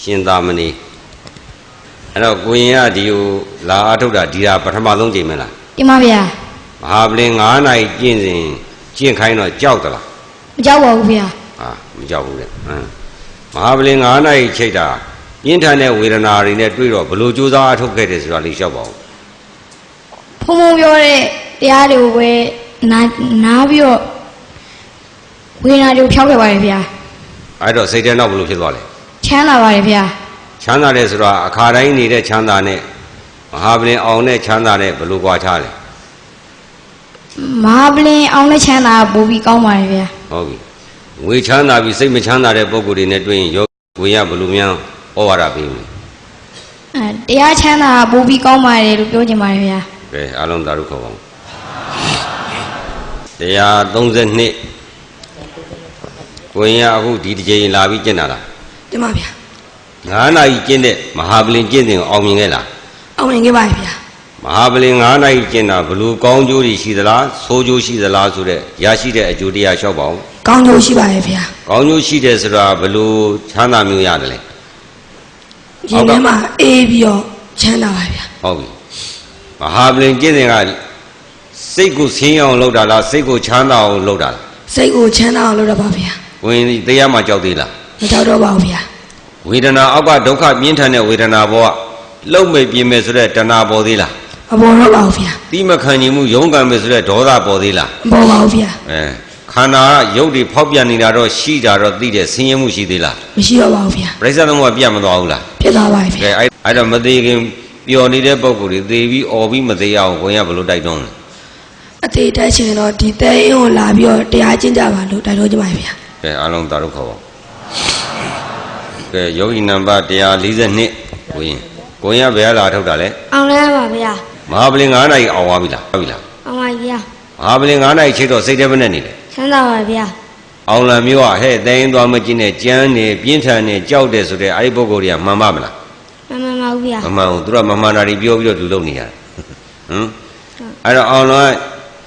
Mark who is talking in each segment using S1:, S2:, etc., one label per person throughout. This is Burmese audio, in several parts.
S1: ရှင်သာမဏေအဲ့တော့ကိုရင်ကဒီကိုလာအထုတ်တာဒီဟာပထမဆုံးချိန်မလား
S2: တင်ပါဗျာ
S1: မဟာပလင်9နာရီကျင့်စဉ်ကျင့်ခိုင်းတော့ကြောက်သလား
S2: မကြောက်ပါဘူးဗျာ
S1: ဟာမကြောက်ဘူးလေဟမ်မဟာပလင်9နာရီချိတ်တာပြင်းထန်တဲ့ဝေဒနာတွေနဲ့တွေ့တော့ဘလို့ကြိုးစားအထုတ်ခဲ့တယ်ဆိုတာလေးလျှောက်ပါဦး
S2: ဖုံဖုံပြောတဲ့တရားတွေကိုပဲနာနားပြီးတော့ဝေဒနာတွေကိုဖြောက်ခဲ့ပါတယ်ဗျာ
S1: အဲ့တော့စိတ်ထဲတော့ဘလို့ဖြစ်သွားလဲ
S2: ချမ်းသာပါတယ်ဗျာ
S1: ချမ်းသာတယ်ဆိုတာအခါတိုင်းနေတဲ့ချမ်းသာနဲ့မဟာပလင်အောင်တဲ့ချမ်းသာနဲ့ဘလို့ကြွားချလဲ
S2: မဟာပလင်အောင်တဲ့ချမ်းသာကပိုပြီးကောင်းပါတယ်ဗျာ
S1: ဟုတ်ပြီငွေချမ်းသာပြီးစိတ်မချမ်းသာတဲ့ပုံကိုယ်တွေနဲ့တွေ့ရင်ယောကိုရင်ကဘလို့များဩဝါဒပေးမလဲ
S2: အဲတရားချမ်းသာကပိုပြီးကောင်းပါတယ်လို့ပြောချင်ပါတယ်ဗျာ
S1: ကဲအားလုံးသာဓုခေါ်ပါဦးတရား32 ကိုရင်ကအခုဒီတစ်ချိန်လာပြီးကျင့်တာလား
S3: တင်ပါဗျာ
S1: 9နာရီကျင့်တဲ့မဟာပလင်ကျင့်စဉ်ကိုအောင်မြင်ခဲ့လား
S3: အောင်မြင်ခဲ့ပါပြီဗျာ
S1: မဟာပလင်9နာရီကျင့်တာဘလို့ကောင်းကျိုးတွေရှိသလားဆိုးကျိုးရှိသလားဆိုတဲ့ရရှိတဲ့အကျိုးတရားလျှောက်ပါဦး
S3: ကောင်းကျိုးရှိပါရဲ့ဗျာ
S1: ကောင်းကျိုးရှိတယ်ဆိုတာဘလို့ချမ်းသာမျိုးရတယ်လေ
S3: ရင်ထဲမှာအေးပြီးတော့ချမ်းသာပါဗျာ
S1: ဟုတ်ပြီမဟာပလင်ကျင့်စဉ်ကစိတ်ကိုဆင်းရဲအောင်လုပ်တာလားစိတ်ကိုချမ်းသာအောင်လုပ်တာလား
S3: စိတ်ကိုချမ်းသာအောင်လုပ်ရပါဗျာ
S1: ဝင်တရားမှကြောက်သေးလား
S3: မကြောက်တော့ပါဘူးဗျာ
S1: ဝေဒနာအောက်ကဒုက္ခပြင်းထန်တဲ့ဝေဒနာဘောကလှုပ်မေပြင်းမယ်ဆိုတဲ့တဏှာပေါ်သေးလား
S3: မပေါ်တော့ပါဘူးဗျာ
S1: တိမခံနိုင်မှုယုံကံမယ်ဆိုတဲ့ဒေါသပေါ်သေးလား
S3: မပေါ်ပါဘူးဗျာ
S1: အဲခန္ဓာကရုပ်တွေဖောက်ပြန်နေတာတော့ရှိတာတော့သိတယ်ဆင်းရဲမှုရှိသေးလား
S3: မရှိတော့ပါဘူးဗျာ
S1: ပြိဿသမုပ္ပါပြတ်မသွားဘူးလား
S3: ဖြစ်သွားပါပြီ
S1: ကဲ
S3: ဗျာ
S1: အဲ့အဲ့တော့မသေးခင်ပျော်နေတဲ့ပုံကိုယ်တွေသေပြီးអော်ပြီးမသေးအောင်ကိုယ်ကဘယ်လိုတိုက်တွန်းလဲ
S3: အသေးတက်ချင်တော့ဒီတဲအင်းကိုလာပြီးတော့တရားကျင့်ကြပါလို့တိုက်လို့ကြပါဗျာ
S1: ကဲအားလုံးသာတော့ခေါ်ပါကဲယောဂီနံပါတ်142ကိုရင်ကိုရင်ကဘယ်ကလာထုတ်တာလဲ
S2: အောင်လဲပါဗျာ
S1: မဟာပလင်9နာရီအောင်သွားပြီလားဟုတ်ပြီလား
S2: အောင်ပါဗျာ
S1: မဟာပလင်9နာရီချိတ်တော့စိတ်ထဲမနဲ့နေတယ်
S2: ချမ်းသာပါဗျာ
S1: အောင်လံမျိုးကဟဲ့တိုင်းသွားမကြည့်နဲ့ကြမ်းနေပြင်းထန်နေကြောက်တယ်ဆိုတဲ့အဲ့ဒီပုဂ္ဂိုလ်တွေကမှန်ပါမလား
S2: မမမဘူးဗျာ
S1: မမှန်ဘူးသူကမမှန်တာတွေပြောပြီးတော့သူလုပ်နေရတယ်ဟမ်အဲ့တော့အောင်လံ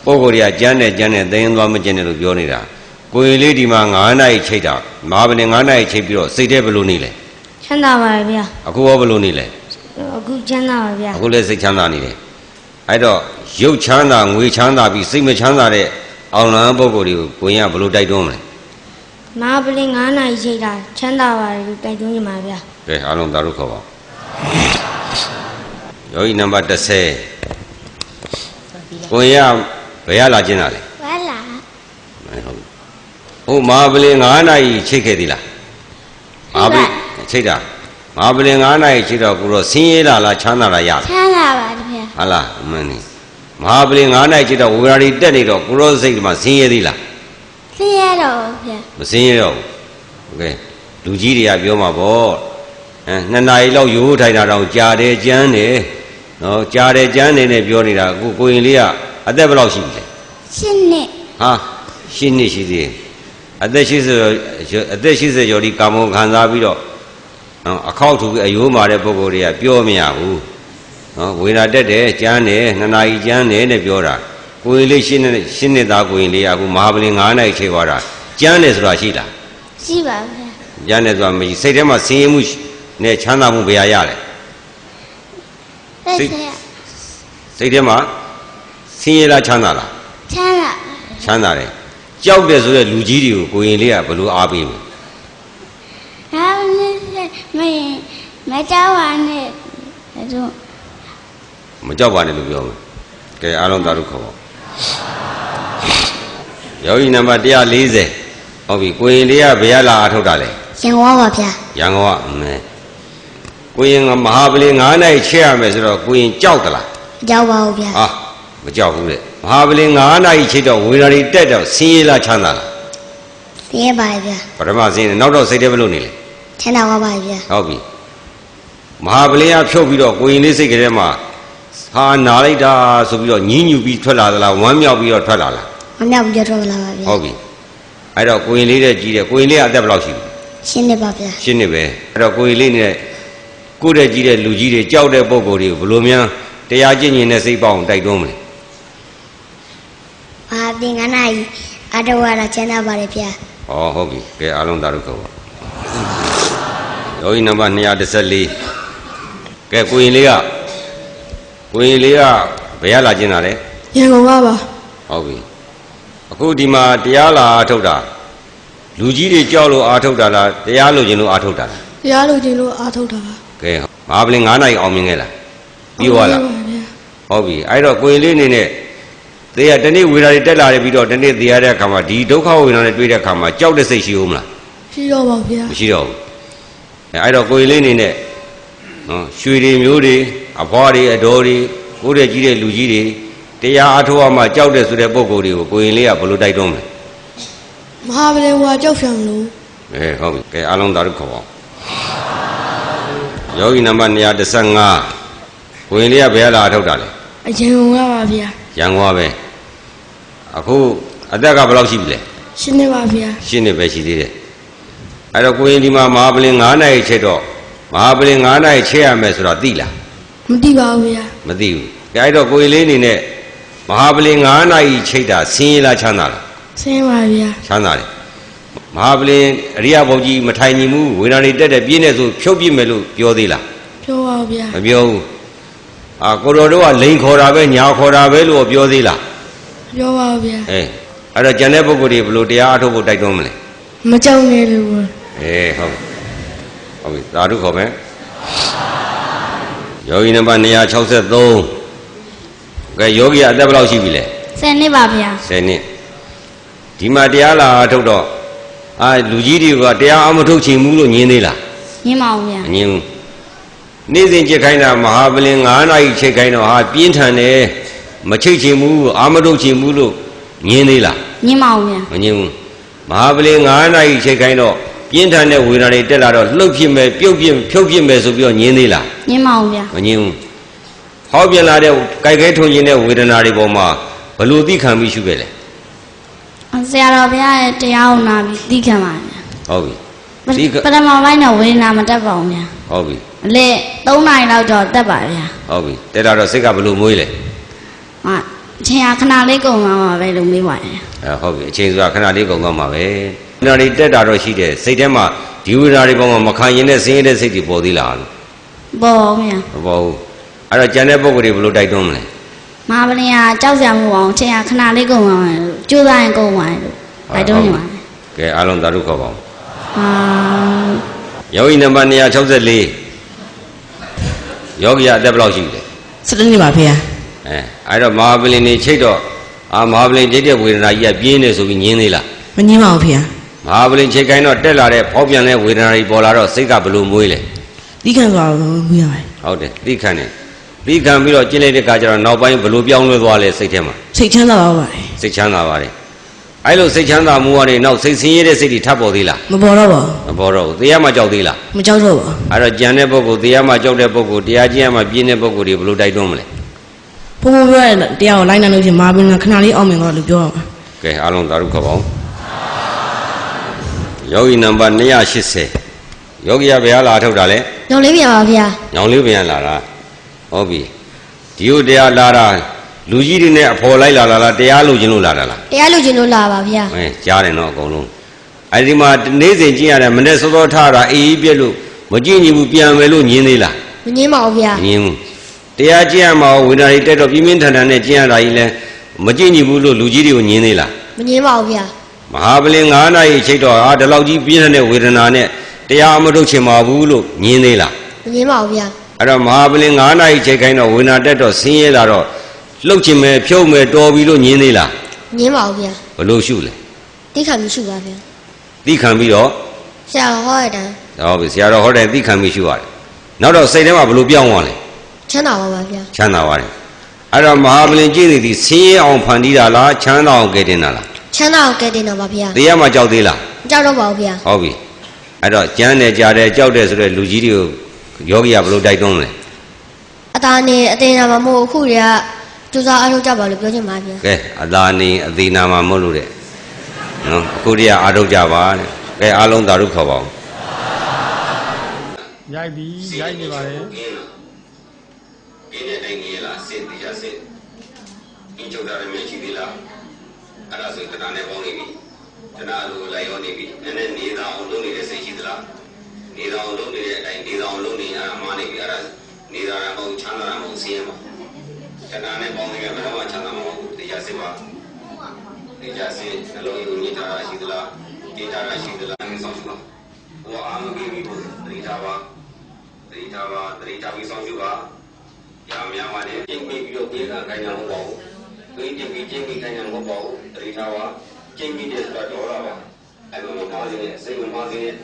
S1: ပုဂ္ဂိုလ်တွေကကြမ်းနေကြမ်းနေတိုင်းသွားမကြည့်နဲ့လို့ပြောနေတာ ကိုယ်လေးဒီမှာ9နာရီချိတ်တာမဟာပလင်9နာရီချိတ်ပြီးတော့စိတ်ထဲဘယ်လိုနေလဲ
S2: ချမ်းသာပါဗျာ
S1: အခုရောဘယ်လိုနေလဲ
S2: အခုချမ်းသာပါဗျာ
S1: အခုလည်းစိတ်ချမ်းသာနေတယ်အဲ့တော့ရုပ်ချမ်းသာငွေချမ်းသာပြီးစိတ်မချမ်းသာတဲ့အောင်လံပုဂ္ဂိုလ်တွေကိုကိုရင်ကဘယ်လိုတိုက်တွန်းမလဲ
S2: မဟာပလင်9နိုင်ရှိတာချမ်းသာပါတယ်လို့တိုက်တွန်းချင်ပါဗျာ
S1: ကဲအားလုံးသာတို့ခေါ်ပါယောဂီနံပါတ်30ကိုရဘယ်ရလာခြင်းတာလဲ
S2: ဘာလား
S1: ဟုတ် ဟုတ်မဟာပလင်9နာရီချိတ်ခဲ့သေးလားမဟာပလင်ချိတ်တာမဟာပလင်9နာရီချိတ်တော့ကိုတော့ဆင်းရဲလာလားချမ်းသာလားရလား
S2: ချမ်းသာပါတယ်ဗျာ
S1: ဟာလားအမှန်နေမဟာပလင်9နာရီချိတ်တော့ဝေဒနာတွေတက်နေတော့ကိုရောစိတ်ကမှဆင်းရဲသေးလား
S2: ဆင်းရဲတော့ဗျာ
S1: မစင်းရတော့ဘူးကဲလူကြီးတွေကပြောမှာပေါ့အဲနှစ်နာရီလောက်ရိုးထိုင်တာတော့ကြာတယ်ကြမ်းတယ်နော်ကြာတယ်ကြမ်းတယ်နဲ့ပြောနေတာအခုကိုရင်လေးကအသက်ဘယ်လောက်ရှိပြီလဲ
S2: ရှင်းနှစ်
S1: ဟာရှင်းနှစ်ရှိသေးတယ် အသက်80အသက်80ကျော်ဒီကာမုံခံစားပြီးတော့နော်အခောက်ထူပြီးအယိုးမာတဲ့ပုံကိုယ်တွေကပြောမရဘူးနော်ဝေဒနာတက်တယ်ကြမ်းတယ်နှစ်နာရီကြမ်းတယ်နဲ့ပြောတာကိုရင်လေးရှင်းနှစ်ရှင်းနှစ်သားကိုရင်လေးကအခုမဟာပလင်9နာရီချိန်သွားတာကြမ်းတယ်ဆိုတာရှိလား
S2: ရှိပါဗျာ
S1: ရနဲ့ဆိုတာမရှိစိတ်ထဲမှာဆင်းရဲမှုရှိနဲ့ချမ်းသာမှုဘယ်ဟာရလဲစိတ်စိတ်ထဲမှာဆင်းရဲလားချမ်းသာလား
S2: ချမ်းသာ
S1: ချမ်းသာတယ် ကြောက်တယ်ဆိုတဲ့လူကြီးတွေကိုကိုရင်လေးကဘယ်လိုအားပေးမလဲ
S2: ဒါနဲ့မင်းမကြောက်ပါနဲ့တို့
S1: မကြောက်ပါနဲ့လို့ပြောမယ်ကဲအားလုံးသာတို့ခေါ်ပါယောဂီနံပါတ်140ဟုတ်ပြီကိုရင်လေးကဘယ်ဟာလာအထုတ်တာလဲ
S2: ရင်ဝါပါဗျာ
S1: ရန်ကုန်ကအမဲကိုရင်ကမဟာပလင်9နိုင်ချက်ရမယ်ဆိုတော့ကိုရင်ကြောက်သလား
S2: ကြောက်ပါဦးဗျာ
S1: ဟာ မကြောက်ဘူးလေမဟာပလင်9နာရီချိတ်တော့ဝေဒနာတွေတက်တော့ဆင်းရဲလားချမ်းသာလား
S2: ဆင်းရဲပါဗျာ
S1: ပထမဆင်းရဲနောက်တော့စိတ်ထဲဘယ်လိုနေလဲ
S2: ချမ်းသာပါပါဗျာ
S1: ဟုတ်ပြီမဟာပလင်ကဖြုတ်ပြီးတော့ကိုရင်လေးစိတ်ကလေးမှာဟာနာလိုက်တာဆိုပြီးတော့ညင်းညူပြီးထွက်လာသလားဝမ်းမြောက်ပြီးတော့ထွက်လာလား
S2: မမြောက်ပြီးတော့ထွက်လာပါဗျာ
S1: ဟုတ်ပြီအဲ့တော့ကိုရင်လေးတဲ့ကြီးတယ်ကိုရင်လေးကအသက်ဘယ်လောက်ရှိပြီ
S2: ရှင်းနေပါဗျာ
S1: ရှင်းနေပဲအဲ့တော့ကိုရင်လေးနဲ့ကိုယ့်တဲ့ကြီးတဲ့လူကြီးတွေကြောက်တဲ့ပုံကိုယ်တွေကိုဘယ်လိုများတရားကျင့်ကျင်တဲ့စိတ်ပေါအောင်တိုက်တွန်းမလဲ
S2: မဟာပလင်9နိုင်အတော်ရတာချမ်းသာပါတယ်ဗျာ
S1: ဟောဟုတ်ပြီကဲအားလုံးသာဓုခေါ်ပါယောဂီနံပါတ်214ကဲကိုရင်လေးကကိုရင်လေးကဘယ်ရလာကျင်တာလဲ
S3: ရန်ကုန်ကပါ
S1: ဟုတ်ပြီအခုဒီမှာတရားလာအားထုတ်တာလူကြီးတွေကြောက်လို့အားထုတ်တာလားတရားလို့ခြင်းလို့အားထုတ်တာလား
S3: တရားလိုချင်လို့အားထုတ်တာပါ
S1: ကဲမဟာပလင်9နိုင်အောင်မြင်ခဲ့လားပြီးသွားလား
S3: ဟုတ်ပါဗျာ
S1: ဟုတ်ပြီအဲ့တော့ကိုရင်လေးအနေနဲ့ သေရတနေ့ဝေဒနာတွေတက်လာတယ်ပြီးတော့တနေ့သေရတဲ့အခါမှာဒီဒုက္ခဝေဒနာတွေတွေ့တဲ့အခါမှာကြောက်တဲ့စိတ်ရှိဦးမလား
S3: ရှိတော့ပါဗျာ
S1: မရှိတော့ဘူးအဲအဲ့တော့ကိုရင်လေးအနေနဲ့နော်ရွှေတွေမျိုးတွေအဖွားတွေအတော်တွေကိုယ်တဲ့ကြီးတဲ့လူကြီးတွေတရားအားထုတ်ရမှကြောက်တဲ့ဆိုတဲ့ပုံကိုယ်တွေကိုကိုရင်လေးကဘယ်လိုတိုက်တွန်းမလဲ
S3: မဟာဗလင်ဝါကြောက်ဖြံလို့
S1: အဲဟုတ်ပြီကဲအားလုံးသာဓုခေါ်ပါဦးယောဂီနံပါတ်215ကိုရင်လေးကဘယ်လာအားထုတ်တာလဲ
S3: အရင်ကုန်ကပါဗျာ
S1: ရန်ကုန်ကပဲ အခုအသက်ကဘယ်လောက်ရှိပြီလဲ
S3: ရှင်းနေပါဗျာ
S1: ရှင်းနေပဲရှိသေးတယ်အဲ့တော့ကိုရင်ဒီမှာမဟာပလင်9နိုင်ချက်တော့မဟာပလင်9နိုင်ချက်ရမယ်ဆိုတော့သိလား
S3: မတိပါဘူးဗျာ
S1: မသိဘူးကဲအဲ့တော့ကိုရင်လေးအနေနဲ့မဟာပလင်9နိုင်ချိတ်တာဆင်းရဲလားချမ်းသာလား
S3: ဆင်းပါဗျာ
S1: ချမ်းသာတယ်မဟာပလင်အရိယဘုံကြီးမထိုင်ညီမှုဝေဒနာတွေတက်တဲ့ပြင်းနေဆိုဖြုတ်ပြစ်မယ်လို့ပြောသေးလား
S3: ပြောပါဗျာ
S1: မပြောဘူးအာကိုတော်တို့ကလိန်ခေါ်တာပဲညာခေါ်တာပဲလို့ပြောသေးလား
S3: ပြောပါဗျာ
S1: အေးအဲ့တော့ကျန်တဲ့ပုဂ္ဂိုလ်တွေဘယ်လိုတရားအထုတ်ဖို့တိုက်တွန်းမလဲ
S3: မကြောက်နဲ့လို့
S1: အေးဟုတ်ပြီဟုတ်ပြီသာဓုခေါ်မယ်ယောဂီနံပါတ်263ကဲယောဂီကအသက်ဘယ်လောက်ရှိပြီလဲ
S2: ဆယ်နှစ်ပါဗျာ
S1: 10နှစ်ဒီမှာတရားလာအထုတ်တော့အာလူကြီးတွေကတရားအမထုတ်ချင်ဘူးလို့ညင်းသေးလား
S2: ညင်းပါဦးဗျာ
S1: မညင်းဘူးနေ့စဉ်ချက်ခိုင်းတာမဟာပလင်9နာရီချက်ခိုင်းတော့ဟာပြင်းထန်တယ် မချိတ်ချင်ဘူးအာမထုတ်ချင်ဘူးလို့ညင်းသေးလား
S2: ညင်းပါဦးဗျာ
S1: မညင်းဘူးမဟာပလင်9နာရီချက်ခိုင်းတော့ပြင်းထန်တဲ့ဝေဒနာတွေတက်လာတော့လှုပ်ဖြစ်မယ်ပြုတ်ဖြစ်ဖြုတ်ဖြစ်မယ်ဆိုပြီးတော့ညင်းသေးလား
S2: ညင်းပါဦးဗျာ
S1: မညင်းဘူးဟောပြန်လာတဲ့ကြိုက်ခဲထုံခြင်းတဲ့ဝေဒနာတွေပေါ်မှာဘယ်လိုသိခံပြီးရှုခဲ့လဲ
S2: ဆရာတော်ဘုရားရဲ့တရားကိုနာပြီးသိခံပါဗျာ
S1: ဟုတ်ပြီသိခံ
S2: ပထမပိုင်းတော့ဝေဒနာမတက်ပါဘူးဗျာ
S1: ဟုတ်ပြီ
S2: အလက်3နိုင်လောက်တော့တက်ပါဗျာ
S1: ဟုတ်ပြီတက်လာတော့စိတ်ကဘယ်လိုမွေးလဲ
S2: ဟာအချိန်ဟာခဏလေးကုန်သွားမှာပဲလို့မေးပါတယ်
S1: အဲဟုတ်ပြီအချိန်ဆိုတာခဏလေးကုန်သွားမှာပဲဝေဒနာတွေတက်တာတော့ရှိတယ်စိတ်ထဲမှာဒီဝေဒနာတွေပေါ်မှာမခံရင်တဲ့ဆင်းရဲတဲ့စိတ်တွေပေါ်သေးလားလို့
S2: ပေါ်ပါဗျာ
S1: မပေါ်ဘူးအဲ့တော့ကြံတဲ့ပုံကိုယ်တွေဘယ်လိုတိုက်တွန်းမလဲ
S2: မဟာပလင်ကကြောက်စရာမဟုတ်အောင်အချိန်ဟာခဏလေးကုန်သွားမှာလို့ကြိုးစားရင်ကုန်သွားတယ်လို့တိုက်တွန်းနေပါတယ်
S1: ကဲအားလုံးသာဓုခေါ်ပါဦး
S2: ဟာ
S1: ယောဂီနံပါတ်264ယောဂီကအသက်ဘယ်လောက်ရှိလဲ
S4: စတနေ့ပါဖေဟာ
S1: အဲအဲ့တော့မဟာပလင်နေချိတ်တော့အာမဟာပလင်ချိတ်တဲ့ဝေဒနာကြီးကပြင်းနေဆိုပြီးညင်းသေးလား
S4: မငင်းပါဘူးဖေဟာ
S1: မဟာပလင်ချိတ်ကိုင်းတော့တက်လာတဲ့ဖောက်ပြန်တဲ့ဝေဒနာတွေပေါ်လာတော့စိတ်ကဘယ်လိုမွေးလဲ
S4: တီးခံသွားတော့မွေးရပါတယ်
S1: ဟုတ်တယ်သိခံတယ်သိခံပြီးတော့ကျင့်လိုက်တဲ့အခါကျတော့နောက်ပိုင်းဘယ်လိုပြောင်းလဲသွားလဲစိတ်ထဲမှာ
S4: စိတ်ချမ်းသာပါပါတယ်
S1: စိတ်ချမ်းသာပါတယ်အဲ့လိုစိတ်ချမ်းသာမှုကနေနောက်စိတ်ဆင်းရဲတဲ့စိတ်တွေထပ်ပေါ်သေးလား
S4: မပေါ်တော့ပါ
S1: မပေါ်တော့ဘူးတရားမှကြောက်သေးလား
S4: ဘူးမကြောက်တော့ပါဘူး
S1: အဲ့တော့ကြံတဲ့ပုဂ္ဂိုလ်တရားမှကြောက်တဲ့ပုဂ္ဂိုလ်တရားကျင့်ရမှပြင်းတဲ့ပုဂ္ဂိုလ်တွေဘယ်လိုတိုက်တွန်းမလဲ
S4: ဘုံဘုံပြောတဲ့တရားကိုလိုက်နိုင်လို့ချင်းမာပင်ကခဏလေးအောင်မြင်တော့လို့ပြောရမှာ
S1: ကဲအားလုံးသာဓုခေါ်ပါဦးယောဂီနံပါတ်280ယောဂီကဘယ်ဟာလာထုတ်တာလဲ
S2: ညောင်လေးပြန်ပါဗျာ
S1: ညောင်လေးပြန်လာတာဟုတ်ပြီဒီဟုတ်တရားလာတာလူကြီးတွေနဲ့အဖော်လိုက်လာလာလားတရားလို့ခြင်းလို့လာတာလား
S2: တရားလူချင်းလို့လာပါဗျာ
S1: အဲကြားတယ်နော်အကုန်လုံးအဲဒီမှာနေ့စဉ်ကျင့်ရတယ်မနေ့စောစောထားတာအေးအေးပြက်လို့မကြည့်ညီဘူးပြန်မယ်လို့ညင်းသေးလား
S2: မငင်းပါဘူးဗျာ
S1: မညင်းဘူး တရားကျင့်ရမှာဝေဒနာတွေတက်တော့ပြင်းပြင်းထန်ထန်နဲ့ကျင့်ရတာကြီးလဲမကြည့်ညီဘူးလို့လူကြီးတွေကိုညင်းသေးလား
S2: မငင်းပါဘူးဗျာ
S1: မဟာပလင်9နာရီချိတ်တော့အာဒီလောက်ကြီးပြင်းထန်တဲ့ဝေဒနာနဲ့တရားမထုတ်ချင်ပါဘူးလို့ညင်းသေးလား
S2: မငင်းပါဘူးဗျာ
S1: အဲ့တော့မဟာပလင်9နာရီချိန်ခိုင်းတော့ဝေနာတက်တော့ဆင်းရဲလာတော့လှုပ်ချင်မယ်ဖြုတ်မယ်တော်ပြီလို့ညင်းသေးလား
S2: မငင်းပါဘူးဗျာ
S1: ဘလို့ရှုလဲ
S2: တိခါမရှိပါဗျာ
S1: သိခံပြီးတော့
S2: ဆရာတော်ဟောရတဲ့
S1: ဟောပြီဆရာတော်ဟောတယ်သိခံပြီးရှုရတယ်နောက်တော့စိတ်ထဲမှာဘလို့ပြောင်းသွားလဲ
S2: ချမ်းသာပါပါဗျာ
S1: ချမ်းသာသွားတယ်အဲ့တော့မဟာပလင်ကြည့်နေသည်ဆင်းရဲအောင်ဖန်တီးတာလားချမ်းသာအောင်ကယ်တင်တာလား
S2: ချမ်းသာကိုကဲတင်တော့ပါဗျာ
S1: တရားမှကြောက်သေးလား
S2: မကြောက်တော့ပါဘူးဗျာ
S1: ဟုတ်ပြီအဲ့တော့ကျမ်းတယ်ကြားတယ်ကြောက်တယ်ဆိုတဲ့လူကြီးတွေကိုယောဂီကဘလို့တိုက်တွန်းလဲ
S2: အသားနေအသေးနာမမို့အခုတည်းကကြိုးစားအားထုတ်ကြပါလို့ပြောချင်ပါဗျာ
S1: ကဲအသာနေအသေးနာမှာမဟုတ်လို့တဲ့နော်အခုတည်းကအာထုတ်ကြပါတဲ့ကဲအားလုံးသာဓုခေါ်ပါဦး
S5: ရိုက်ပြီးရိုက်နေပါတ ယ်
S1: ကင်းတဲ့တိုင်းကြီးလားစင်တိရစင်အင်းချုပ်တာလည်းမရှိသေးလားအဲ့ဒါဆိုရင်တဏှာနဲ့ပေါင်းနေပြီတဏှာလိုလိုက်ရောနေပြီနည်းနည်းနေတာအောင်လုပ်နေတဲ့စိတ်ရှိသလားနေတော်လုံးနေတဲ့အတိုင်းနေတော်လုံးနေရတာမှနေပြီအဲ့ဒါနေတာမဟုတ်ချမ်းသာတာမဟုတ်ဆင်းရဲမှာတဏှာနဲ့ပေါင်းနေကြဘယ်တော့မှချမ်းသာမှာမဟုတ်ဘူးတရားစစ်ပါတရားစစ်နှလုံးကိုညှိထားတာရှိသလားကြည်ထားတာရှိသလားငါဆောင်ရှုပါဟောအာမဂိမိကိုတတိထားပါတတိထားပါတတိထားပြီးဆောင်ရှုပါ ရာများမှလည်းကျင့်ပြီးပြီးတော့ပြေကခိုင်းတာမဟုတ်ပါဘူး။ဒီကျင့်ပြီးကျင့်ပြီးခိုင်းတာမဟုတ်ပါဘူး။တတိထားပါကျင့်ပြီးတဲ့ဆိုတာတော်တာပါ။အဲ့လိုမပါစေနဲ့စိတ်မပါစေနဲ့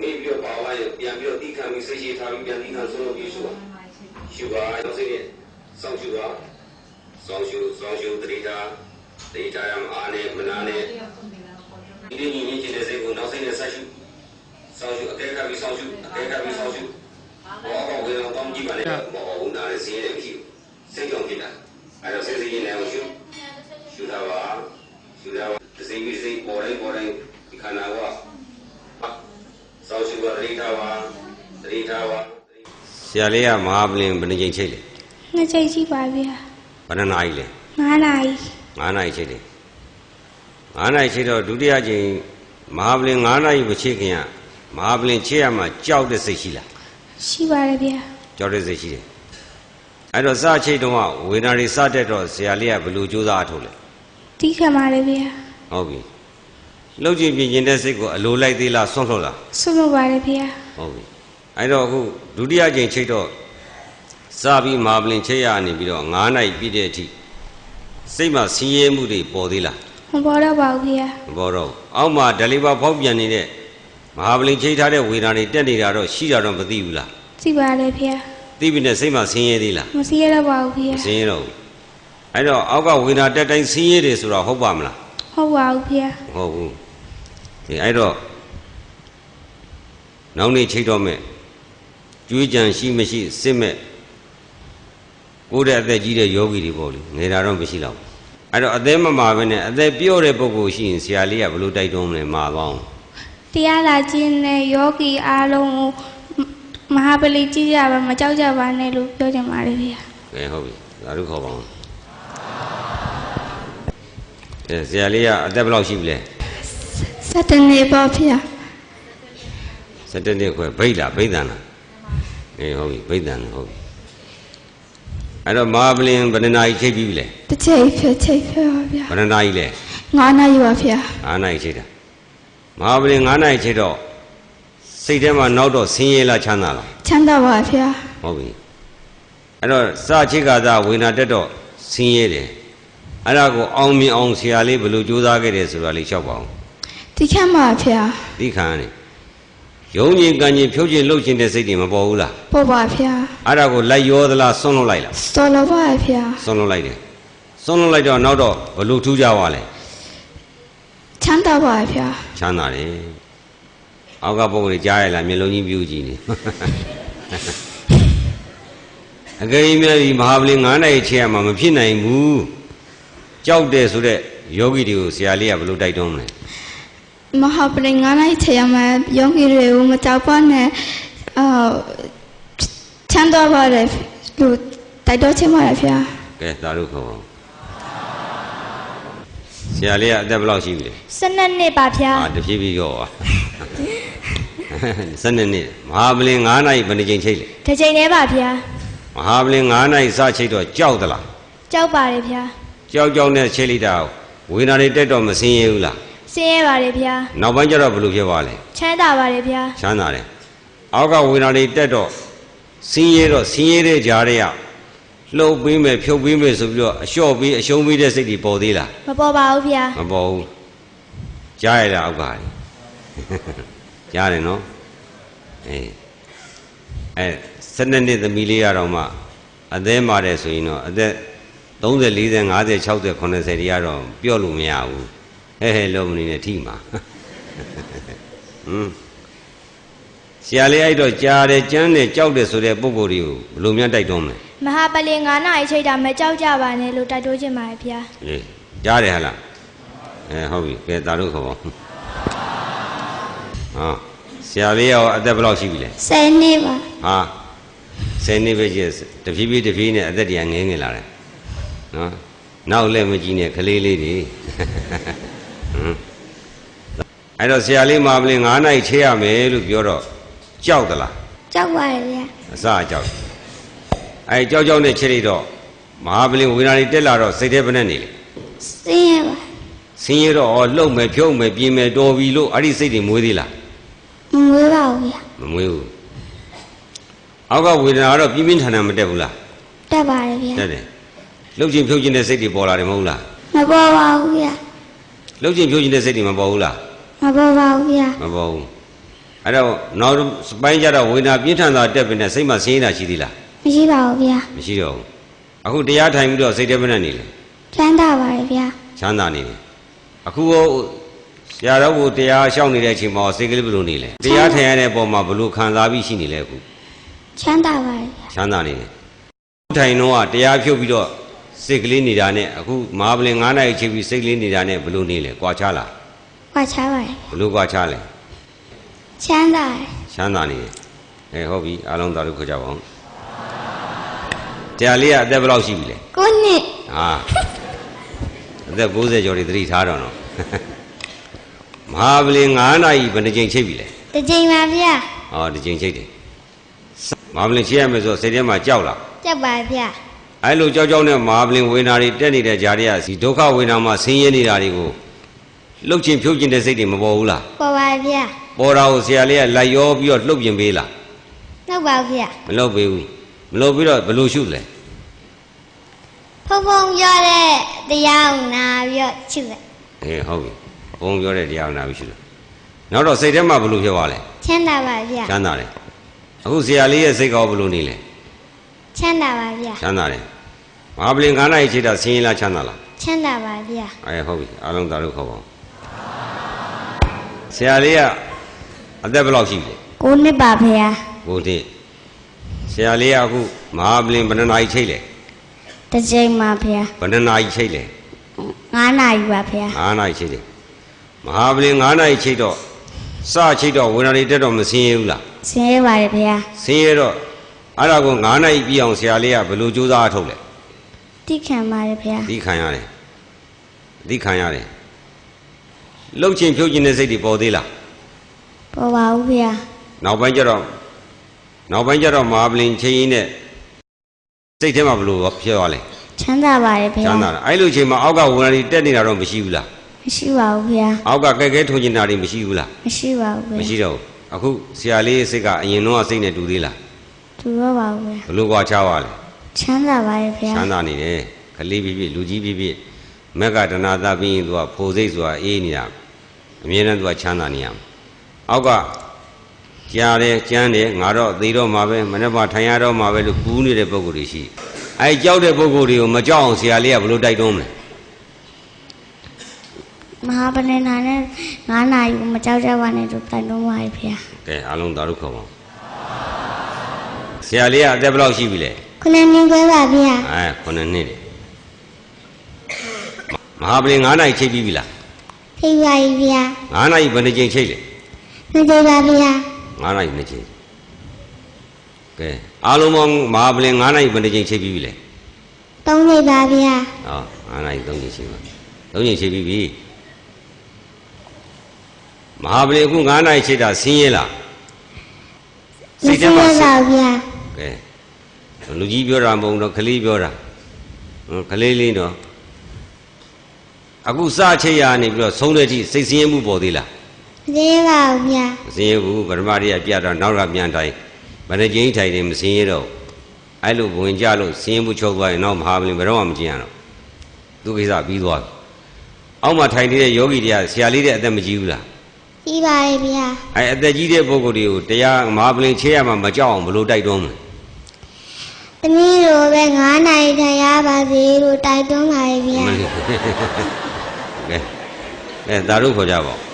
S1: မိပြီးတော့ပါဝါရပြန်ပြီးတော့တိခံပြီးစိတ်ရှိထားပြီးပြန်တိခံဆုံးလို့ပြီးရှုပါ။ရှုပါတော့စိတ်နဲ့စောင့်ရှုပါ။စောင့်ရှုစောင့်ရှုတတိထားတတိထားရမအားနဲ့မနာနဲ့ဒီလိုညီညီချင်းတဲ့စိတ်ကိုနောက်စိတ်နဲ့ဆက်ရှုစောင့်ရှုအကဲခတ်ပြီးစောင့်ရှုအကဲခတ်ပြီးစောင့်ရှု ဘောကောဝေတော့တောင်းကြည့်ပါလေဘောကောနာရစီရဲ့မရှိဘူးစိတ်ကြောင့်ဖြစ်တာအဲ့တော့စိတ်စီရင်လည်းရှုရှုတာပါရှုတာပါသစိမိစိတ်ပေါ်တိုင်းပေါ်တိုင်းဒီခန္ဓာကစောရှုပါတိထားပါတိထားပါဆရာလေးကမဟာပလင်ဘယ်နှချိန်ချိတ်လဲ
S2: နှစ်ချိန်ရှိပါဗျာ
S1: ဘယ်နှနာရီလဲ
S2: 9နာရီ
S1: 9နာရီချိတ်တယ်9နာရီချိတ်တော့ဒုတိယချိန်မဟာပလင်9နာရီမချိတ်ခင်ကမဟာပလင်ချိတ်ရမှာကြောက်တဲ့စိတ်ရှိလား
S2: ရှိပါတယ်ဗျာ
S1: ကြောက်တဲ့စိတ်ရှိတယ်အဲ့တော့စချိတ်တော့ဝေဒနာတွေစတက်တော့ဆရာလေးကဘယ်လိုကြိုးစားအထုတ်လဲ
S2: တီးခံပါတယ်ဗျာ
S1: ဟုတ်ပြီလှုပ်ချင်ပြင်ကျင်တဲ့စိတ်ကိုအလိုလိုက်သေးလားဆွန့်လွတ်လား
S2: ဆွလို့ပါတယ်ဗျာ
S1: ဟုတ်ပြီအဲ့တော့အခုဒုတိယချိန်ချိတ်တော့စပြီးမာပလင်ချိတ်ရနေပြီးတော့9နိုင်ပြည့်တဲ့အထိစိတ်မှာဆင်းရဲမှုတွေပေါ်သေးလား
S2: မပေါ်တော့ပါဘူးဗျာ
S1: မပေါ်တော့ဘူးအောက်မှာဒလီဘာဖောက်ပြန်နေတဲ့ မဟာပလင်ချိတ်ထားတဲ့ဝေဒနာတွေတက်နေတာတော့ရှိတာတော့မသိဘူးလား
S2: သိပါတယ်ဗျာ
S1: သိပြီနဲ့စိတ်မှာဆင်းရဲသေးလား
S2: မစီရတော့ပါဘူးဗျာ
S1: မဆင်းရဲတော့ဘူးအဲ့တော့အောက်ကဝေဒနာတက်တိုင်းဆင်းရဲတယ်ဆိုတော့ဟုတ်ပါမလား
S2: ဟုတ်ပါဘူးဗျာ
S1: မဟုတ်ဘူးဒီအဲ့တော့နောက်နေ့ချိတ်တော့မဲ့ကျွေးကြံရှိမရှိစစ်မဲ့ကိုယ်တဲ့အသက်ကြီးတဲ့ယောဂီတွေပေါ့လေငယ်တာတော့မရှိတော့ဘူးအဲ့တော့အသက်မမာပဲနဲ့အသက်ပြော့တဲ့ပုဂ္ဂိုလ်ရှိရင်ဆရာလေးကဘယ်လိုတိုက်တွန်းမလဲမာပေါင်း
S2: တရားလာခြင်းနဲ့ယောဂီအားလုံးကိုမဟာပလီကြည့်ကြပါမကြောက်ကြပါနဲ့လို့ပြောချင်ပါတယ်ဗျာ
S1: ကဲဟုတ်ပြီဒါတို့ခေါ်ပါအောင်အဲဆရာလေးကအသက်ဘယ်လောက်ရှိပြီလဲ
S2: စက်တနေပါဗျာ
S1: 17နှစ်ခွဲဗိတ်လားဗိတ်တန်လားအေးဟုတ်ပြီဗိတ်တန်လားဟုတ်ပြီအဲ့တော့မာပလင်ဘယ်နှစ်နာရီချိတ်ပြီးပြီလဲ
S2: တစ်ချိန်ဖြစ်ချိန်ဖြစ်ပါဗျာ
S1: ဘယ်နှစ်နာရီလဲ
S2: 9နာရီပါဗျာ
S1: 9နိုင်ချိတ်တာ မဟာပလင်9နိုင်ချိတ်တော့စိတ်ထဲမှာနောက်တော့ဆင်းရဲလားချမ်းသာလား
S2: ချမ်းသာပါဗျာ
S1: ဟုတ်ပြီအဲ့တော့စချိတ်ကသာဝေနာတက်တော့ဆင်းရဲတယ်အဲ့ဒါကိုအောင်မြင်အောင်ဆရာလေးဘယ်လိုကြိုးစားခဲ့တယ်ဆိုတာလေးလျှောက်ပါအောင်
S2: ဒီခန့်ပါဗျာ
S1: သိခံရတယ်ယုံကြည်ကံကြည်ဖြုတ်ခြင်းလှုပ်ခြင်းတဲ့စိတ်တွေမပေါ်ဘူးလား
S2: ပေါ်ပါဗျာ
S1: အဲ့ဒါကိုလိုက်ရောသလားဆွန့်လွတ်လိုက်လား
S2: စော်တော်ပါဗျာ
S1: ဆွန့်လွတ်လိုက်တယ်ဆွန့်လွတ်လိုက်တော့နောက်တော့ဘယ်လိုထူးကြပါလဲ
S2: ချမ်းသာပါဗျာ
S1: ချမ်းသာတယ်အောက်ကပုံတွေကြားရလားမျက်လုံးကြီးပြူးကြည့်နေအကယ်၍များဒီမဟာပလင်9နိုင်ချေရမှာမဖြစ်နိုင်ဘူးကြောက်တယ်ဆိုတော့ယောဂီတွေကိုဆရာလေးကဘယ်လိုတိုက်တွန်းမလဲ
S2: မဟာပလင်9နိုင်ချေရမှာယောဂီတွေကိုမကြောက်ပါနဲ့အာချမ်းသာပါတယ်လို့တိုက်တော်ချင်ပါတယ်ဗျာ
S1: ကဲသာတို့ခေါ်ပါဦး ဆရာလေးကအသက်ဘယ်လောက်ရှိပြီလဲ
S2: 12နှစ်ပါဗျာ
S1: အာတဖြည်းဖြည်းရောပါစနေနေ့မဟာပလင်9နိုင်ဘယ်နှချိန်ချိတ်လဲ
S2: တစ်ချိန်တည်းပါဗျာ
S1: မဟာပလင်9နိုင်စချိတ်တော့ကြောက်သလား
S2: ကြောက်ပါတယ်ဗျာ
S1: ကြောက်ကြောက်နဲ့ချိတ်လိုက်တာဝေဒနာတွေတက်တော့မစင်းရဘူးလား
S2: ဆင်းရဲပါတယ်ဗျာ
S1: နောက်ပိုင်းကျတော့ဘယ်လိုဖြစ်သွားလဲ
S2: ချမ်းသာပါတယ်ဗျာ
S1: ချမ်းသာတယ်အောက်ကဝေဒနာတွေတက်တော့စင်းရဲတော့စင်းရဲတဲ့ကြားတွေက လှုပ်ပြီးမယ်ဖြုတ်ပြီးမယ်ဆိုပြီးတော့အလျှော့ပြီးအရှုံးပြီးတဲ့စိတ်တွေပေါ်သေးလား
S2: မပေါ်ပါဘူးဗျာ
S1: မပေါ်ဘူးကြားရတာအောက်ကလေကြားတယ်နော်အေးအဲစနေနေ့သမီးလေးရတော့မှအသေးမာတယ်ဆိုရင်တော့အသက်30 40 50 60 80တွေကတော့ပြော့လို့မရဘူးဟဲ့ဟဲ့လုံးမနေနဲ့ထိမှာဟွန်းဆရာလေးအဲ့တော့ကြားတယ်ကြမ်းတယ်ကြောက်တယ်ဆိုတဲ့ပုံကိုယ်တွေကိုဘယ်လိုများတိုက်တွန်းမလဲ
S2: မဟာပလင်9နာရီချိန်တာမကြောက်ကြပါနဲ့လို့တိုက်တွန်းချင်ပါတယ်ဗျာ
S1: လေကြားတယ်ဟလားအဲဟုတ်ပြီကဲဒါတို့ခေါ်ပါဦးဟာဆရာလေးရောအသက်ဘယ်လောက်ရှိပြီလဲ
S2: 10နှစ်ပါ
S1: ဟာဆယ်နှစ်ပဲကျတဖြည်းဖြည်းတဖြည်းနဲ့အသက်တည်းငဲငယ်လာတယ်နော်နောက်လည်းမကြည့်နဲ့ကလေးလေးတွေဟမ်အဲ့တော့ဆရာလေးမာပလင်9နိုင်ချေရမယ်လို့ပြောတော့ကြောက်သလား
S2: ကြောက်ပါတယ်ဗျာ
S1: အစအကြောက် အဲကြောက်ကြောက်နဲ့ချက်လိုက်တော့မဟာပလင်ဝေဒနာတွေတက်လာတော့စိတ်ထဲဘယ်နဲ့နေလဲ
S2: စင်းရပါ
S1: ဆင်းရဲတော့ဩလှုပ်မယ်ဖြုတ်မယ်ပြင်းမယ်တော်ပြီလို့အဲ့ဒီစိတ်တွေမွေးသေးလား
S2: မမွေးပါဘူးဗျာ
S1: မမွေးဘူးအောက်ကဝေဒနာကတော့ပြင်းပြင်းထန်ထန်မတက်ဘူးလား
S2: တက်ပါတယ်ဗျာ
S1: တက်တယ်လှုပ်ခြင်းဖြုတ်ခြင်းတဲ့စိတ်တွေပေါ်လာတယ်မဟုတ်လား
S2: မပေါ်ပါဘူးဗျာ
S1: လှုပ်ခြင်းဖြုတ်ခြင်းတဲ့စိတ်တွေမပေါ်ဘူးလား
S2: မပေါ်ပါဘူးဗျာ
S1: မပေါ်ဘူးအဲ့တော့နောက်စပိုင်းကြတော့ဝေဒနာပြင်းထန်တာတက်ပြီနဲ့စိတ်မှာဆင်းရဲတာရှိသေးလား
S2: မရှိပါဘူးဗျာ
S1: မရှိတော့ဘူးအခုတရားထိုင်ပြီးတော့စိတ်ထဲဘယ်နဲ့နေလဲ
S2: ချမ်းသာပါတယ်ဗျာ
S1: ချမ်းသာနေတယ်အခုဟိုဆရာတော်ကိုတရားရှောက်နေတဲ့အချိန်မှာစိတ်ကလေးဘယ်လိုနေလဲတရားထိုင်ရတဲ့ပုံမှာဘယ်လိုခံစားပြီးရှိနေလဲအခု
S2: ချမ်းသာပါတယ်ဗျာ
S1: ချမ်းသာနေတယ်ထိုင်တော့ကတရားဖြုတ်ပြီးတော့စိတ်ကလေးနေတာနဲ့အခုမဟာပလင်9နိုင်ချိန်ပြီးစိတ်ကလေးနေတာနဲ့ဘယ်လိုနေလဲကြွာချလား
S2: ကွာချပါတယ်
S1: ဘယ်လိုကြွာချလဲ
S2: ချမ်းသာတယ်
S1: ချမ်းသာနေတယ်အဲဟုတ်ပြီအားလုံးသာဓုခေါ်ကြပါအောင် တရားလေးကအသက်ဘယ်လောက်ရှိပြီလဲ
S2: ကိုနှစ်
S1: ဟာအသက်60ကျော်တွေသတိထားတော့နော်မဟာပလင်9နိုင်ဘယ်နှကြိမ်ချိတ်ပြီလဲ
S2: တစ်ချိန်ပါဗျာ
S1: ဟောဒီကြိမ်ချိတ်တယ်မဟာပလင်ချိတ်ရမယ်ဆိုစိတ်ထဲမှာကြောက်လာ
S2: ကြောက်ပါဗျာ
S1: အဲလိုကြောက်ကြောက်နဲ့မဟာပလင်ဝေဒနာတွေတက်နေတဲ့ဂျာတွေကဒီဒုက္ခဝေဒနာမှာဆင်းရဲနေတာတွေကိုလှုပ်ခြင်းဖြုတ်ခြင်းတဲ့စိတ်တွေမပေါ်ဘူးလား
S2: ပေါ်ပါဗျာ
S1: ပေါ်တာကိုဆရာလေးကလိုက်ရောပြီးတော့လှုပ်ပြင်ပေးလား
S2: ဟုတ်ပါဗျာ
S1: မလှုပ်ပေးဘူး မလှုပ်ပြီးတော့ဘယ်လိုရှုလဲ
S2: ဖုံဖုံရတဲ့တရားကိုနာပြီးတော့ချစ်တယ်
S1: အေးဟုတ်ပြီဘုံပြောတဲ့တရားနာပြီးရှုတယ်နောက်တော့စိတ်ထဲမှာဘယ်လိုဖြစ်သွားလဲ
S2: ချမ်းသာပါဗျာ
S1: ချမ်းသာတယ်အခုဆရာလေးရဲ့စိတ်ကောဘယ်လိုနေလဲ
S2: ချမ်းသာပါဗျာ
S1: ချမ်းသာတယ်မဟာပလင်9နိုင်ချိတာဆင်းရဲလားချမ်းသာလား
S2: ချမ်းသာပါဗျာ
S1: အဲဟုတ်ပြီအားလုံးသာလို့ခေါ်ပါအောင်ဆရာလေးကအသက်ဘယ်လောက်ရှိလဲ
S2: ကိုနှစ်ပါဗျာ
S1: ဘုဒ္ဓ ဆရာလေးကအခုမဟာပလင်ဘယ်နှနာရီချိတ်လဲ
S2: တစ်ချိန်ပါဗျာ
S1: ဘယ်နှနာရီချိတ်လဲ
S2: 9နာရီပါဗျာ
S1: 9နာရီချိတ်တယ်မဟာပလင်9နာရီချိတ်တော့စချိတ်တော့ဝေဒနာတွေတက်တော့မဆင်းရဲဘူးလား
S2: ဆင်းရဲပါတယ်ဗျာ
S1: ဆင်းရဲတော့အဲ့ဒါကို9နာရီပြည့်အောင်ဆရာလေးကဘယ်လိုကြိုးစားအထုတ်လဲ
S2: တိခံပါတယ်ဗျာ
S1: သီးခံရတယ်သီးခံရတယ်လှုပ်ခြင်းဖြုတ်ခြင်းတဲ့စိတ်တွေပေါ်သေးလား
S2: ပေါ်ပါဘူးဗျာ
S1: နောက်ပိုင်းကျတော့ နောက်ပိုင်းကျတော့မဟာပလင်ချိန်ရင်နဲ့စိတ်ထဲမှာဘယ်လိုဖြစ်သွားလဲ
S2: ချမ်းသာပါတယ်ဗျာ
S1: ချမ်းသာတာအဲ့လိုချိန်မှာအောက်ကဝေဒနာတွေတက်နေတာတော့မရှိဘူးလား
S2: မရှိပါဘူးဗျာ
S1: အောက်ကကဲကဲထုံကျင်တာတွေမရှိဘူးလား
S2: မရှိပါဘူးဗျာ
S1: မရှိတော့ဘူးအခုဆရာလေးရဲ့စိတ်ကအရင်တော့စိတ်နဲ့တူသေးလား
S2: သူတော့ပါဘူးဗျာ
S1: ဘယ်လိုကွာချပါလဲ
S2: ချမ်းသာပါတယ်ဗျာ
S1: ချမ်းသာနေတယ်ခလေးဖြစ်ဖြစ်လူကြီးဖြစ်ဖြစ်မက်ကဒနာသပြီးရင်သူကဖိုစိတ်ဆိုတာအေးနေတာအမြဲတမ်းသူကချမ်းသာနေရမှာအောက်က ကြားတယ်ကြမ်းတယ်ငါတော့သေတော့မှာပဲမနေ့ကထိုင်ရတော့မှာပဲလို့ကူးနေတဲ့ပုံကိုယ်တွေရှိအဲကြောက်တဲ့ပုံကိုယ်တွေကိုမကြောက်အောင်ဆရာလေးကဘယ်လိုတိုက်တွန်းမလဲ
S2: မဟာပဏိနာနဲ့9နာရီကိုမကြောက်ကြပါနဲ့လို့တိုင်တော့ပါတယ်ဗျာ
S1: ကဲအားလုံးသာဓုခေါ်ပါဦးဆရာလေးကအသက်ဘယ်လောက်ရှိပြီလဲ
S2: ခုနှစ်နှစ်ခွဲပါဗျာ
S1: အဲ9နှစ်တယ်မဟာပလင်9နိုင်ချိတ်ပြီးပြီလား
S2: ထိပ်ပါပြီဗျာ
S1: 9နိုင်ဘယ်နှကြိမ်ချိတ်လဲ
S2: နှစ်ကြိမ်ပါဗျာ
S1: 9နိုင်နှစ်ချိန်ကဲအားလုံးပေါင်းမဟာပလင်9နိုင်ဘယ်နှချိန်ချိန်ပြီးပြီလဲ
S2: သုံးကြိမ်ပါဗျာ
S1: ဟော9နိုင်3ချိန်ချိန်ပါ3ချိန်ချိန်ပြီးပြီမဟာပလင်အခု9နိုင်ချိန်တာဆင်းရဲလား
S2: မဆင်းရဲပါဗျာ
S1: ကဲလူကြီးပြောတာမဟုတ်တော့ကလေးပြောတာဟွန်းကလေးလေးတော့အခုစချိတ်ရနေပြီးတော့ဆုံးတဲ့အထိစိတ်ဆင်းရဲမှုပေါ်သေးလား
S2: မဆင်းရဲပါဘူးဗျာ
S1: မစင်းရဘူးပထမတည်းကပြတော့နောက်ကပြန်တိုင်းဗရကျင်းထိုင်တယ်မစင်းရတော့အဲ့လိုဝင်ကြလို့စင်းရမှုချုပ်သွားရင်တော့မဟာပလင်ဘယ်တော့မှမကျင်ရတော့သူကိစ္စပြီးသွားပြီအောက်မှာထိုင်နေတဲ့ယောဂီတွေကဆရာလေးတဲ့အသက်မကြီးဘူးလား
S2: ကြီးပါရဲ့ဗျာ
S1: အဲ့အသက်ကြီးတဲ့ပုဂ္ဂိုလ်တွေကိုတရားမဟာပလင်ချေရမှာမကြောက်အောင်ဘယ်လိုတိုက်တွန်းမလဲ
S2: တမီးလိုပဲ9နာရီထိုင်ရပါစေလို့တိုက်တွန်းပါရဲ့ဗျာ
S1: ကဲကဲဒါတို့ခေါ်ကြပါဦး